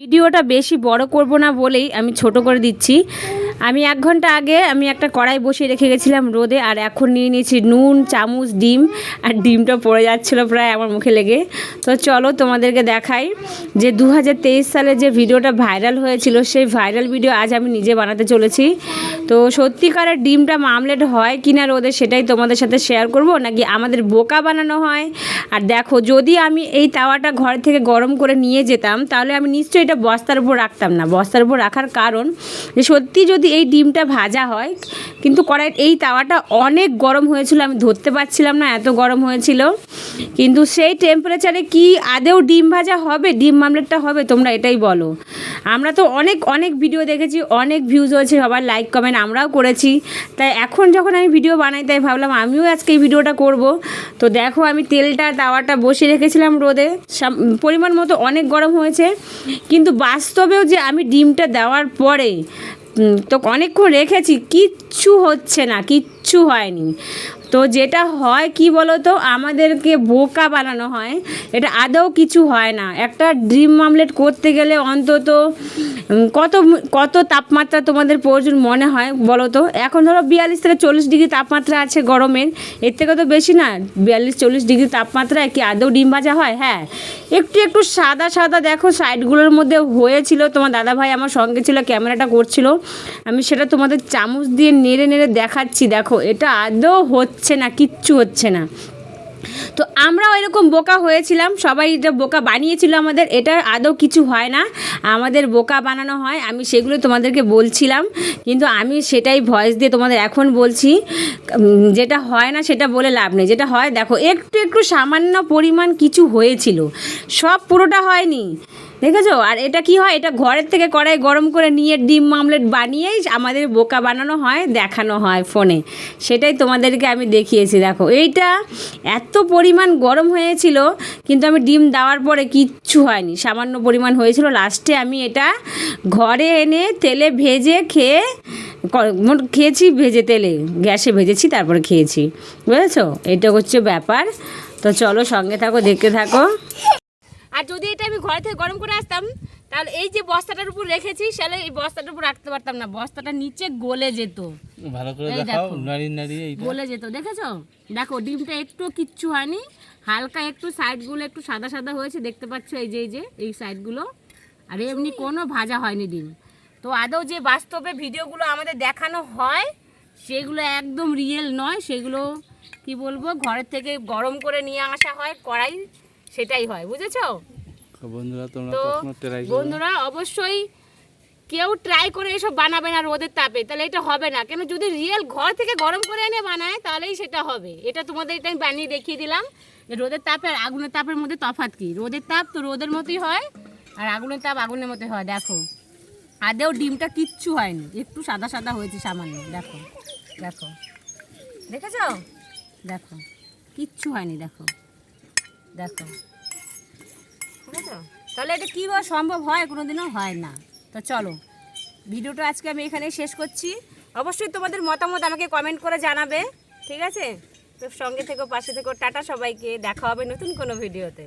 ভিডিওটা বেশি বড় করব না বলেই আমি ছোট করে দিচ্ছি। আমি এক ঘণ্টা আগে আমি একটা কড়াই বসিয়ে রেখে গেছিলাম রোদে, আর এখন নিয়ে নিয়েছি নুন, চামচ, ডিম, আর ডিমটা পড়ে যাচ্ছিল প্রায় আমার মুখে লেগে। তো চলো তোমাদেরকে দেখাই যে দু হাজার তেইশ সালে যে ভিডিওটা ভাইরাল হয়েছিল, সেই ভাইরাল ভিডিও আজ আমি নিজে বানাতে চলেছি। তো সত্যিকারের ডিমটা মামলেট হয় কি না রোদে সেটাই তোমাদের সাথে শেয়ার করব, নাকি আমাদের বোকা বানানো হয়? আর দেখো, যদি আমি এই তাওয়াটা ঘর থেকে গরম করে নিয়ে যেতাম, তাহলে আমি নিশ্চয়ই এটা বস্তার উপর রাখতাম না। বস্তার উপর রাখার কারণ যে সত্যি যদি এই ডিমটা ভাজা হয়, কিন্তু কড়াই এই তাওয়াটা অনেক গরম হয়েছিল, আমি ধরতে পারছিলাম না এত গরম হয়েছিল। কিন্তু সেই টেম্পারেচারে কি আদেও ডিম ভাজা হবে, ডিম মামলেটটা হবে, তোমরা এটাই বলো। আমরা তো অনেক অনেক ভিডিও দেখেছি, অনেক ভিউজ হয়েছে, সবার লাইক কমেন্ট আমরাও করেছি। তাই এখন যখন আমি ভিডিও বানাই, তাই ভাবলাম আমিও আজকে এই ভিডিওটা করব। তো দেখো আমি তেলটা, তাওয়াটা বসিয়ে রেখেছিলাম রোদে। পরিমাণ মতো অনেক গরম হয়েছে। কিন্তু বাস্তবেও যে আমি ডিমটা দেওয়ার পরে তো অনেকক্ষণ রেখেছি কিচ্ছু হচ্ছে না কিচ্ছু হয়নি। তো যেটা হয় কি তো আমাদেরকে বোকা বানানো হয়। এটা আদৌ কিছু হয় না। একটা ড্রিম মামলেট করতে গেলে অন্তত কত কত তাপমাত্রা তোমাদের প্রয়োজন মনে হয় বলো তো এখন ধরো বিয়াল্লিশ থেকে চল্লিশ ডিগ্রি তাপমাত্রা আছে গরমের। এর থেকে তো বেশি না। বিয়াল্লিশ, চল্লিশ ডিগ্রি তাপমাত্রায় কি আদৌ ডিম ভাজা হয়? হ্যাঁ। একটু একটু সাদা সাদা দেখো, সাইডগুলোর মধ্যে হয়েছিল। তোমার দাদা ভাই আমার সঙ্গে ছিল, ক্যামেরাটা করছিল। আমি সেটা তোমাদের চামচ দিয়ে নেড়ে নেড়ে দেখাচ্ছি, দেখো। এটা আদৌ হচ্ছে না, কিচ্ছু হচ্ছে না। তো আমরাও এরকম বোকা হয়েছিলাম, সবাই এটা বোকা বানিয়েছিল আমাদের এটা আদৌ কিছু হয় না। আমাদের বোকা বানানো হয়, আমি সেগুলো তোমাদেরকে বলছিলাম, কিন্তু আমি সেটাই ভয়েস দিয়ে তোমাদের এখন বলছি যেটা হয় না সেটা বলে লাভ নেই। যেটা হয়, দেখো, একটু একটু সামান্য পরিমাণ কিছু হয়েছিল, সব পুরোটা হয়নি। দেখেছ? আর এটা কি হয়? এটা ঘরের থেকে কড়াই গরম করে নিয়ে ডিম মামলেট বানিয়েই আমাদের বোকা বানানো হয়, দেখানো হয় ফোনে। সেটাই তোমাদেরকে আমি দেখিয়েছি, দেখো। এইটা এত পরিমাণ গরম হয়েছিল, কিন্তু আমি ডিম দেওয়ার পরে কিচ্ছু হয়নি। সামান্য পরিমাণ হয়েছিল। লাস্টে আমি এটা ঘরে এনে তেলে ভেজে খেয়ে খেয়েছি ভেজে তেলে। গ্যাসে ভেজেছি, তারপরে খেয়েছি। বুঝেছ? এটা হচ্ছে ব্যাপার। তো চলো সঙ্গে থাকো, দেখতে থাকো। আর যদি এটা আমি ঘরে থেকে গরম করে আসতাম তাহলে এই যে বস্তাটার উপর রেখেছি তাহলে এই বস্তাটার উপর রাখতে পারতাম না। বস্তাটা নিচে গলে যেত। ভালো করে দেখাও নাড়িয়ে এইটা। গলে যেত। দেখেছ? দেখো ডিমটা একটু কিচ্ছু হয়নি হালকা একটু সাইডগুলো একটু সাদা সাদা হয়েছে দেখতে পাচ্ছ এই যে এই যে এই সাইডগুলো আর এমনি কোনো ভাজা হয়নি ডিম। তো আদৌ যে বাস্তবে ভিডিওগুলো আমাদের দেখানো হয় সেগুলো একদম রিয়েল নয় সেগুলো কি বলব ঘরের থেকে গরম করে নিয়ে আসা হয় কড়াই সেটাই হয় বুঝেছ? বন্ধুরা তোমরা তো ট্রাই বন্ধুরা অবশ্যই কেউ ট্রাই করে এসব বানাবে না রোদের তাপে তাহলে এটা হবে না। কেন যদি রিয়েল ঘর থেকে গরম করে এনে বানায় তাহলেই সেটা হবে। এটা তোমাদের এটা আমি বানিয়ে দেখিয়ে দিলাম। যে রোদের তাপে আর আগুনের তাপের মধ্যে তফাৎ কি? রোদের তাপ তো রোদের মতোই হয় আর আগুনের তাপ আগুনের মতোই হয় দেখো। আদেও ডিমটা কিচ্ছু হয়নি একটু সাদা সাদা হয়েছে সামান্য দেখো দেখো। দেখেছ? দেখো কিচ্ছু হয়নি দেখো। দেখো। বুঝেছ তাহলে এটা কীভাবে সম্ভব হয়? কোনো দিনও হয় না। তো চলো ভিডিওটা আজকে আমি এখানে শেষ করছি। অবশ্যই তোমাদের মতামত আমাকে কমেন্ট করে জানাবে ঠিক আছে? তো সঙ্গে থেকো পাশে থেকো টাটা সবাইকে দেখা হবে নতুন কোনো ভিডিওতে।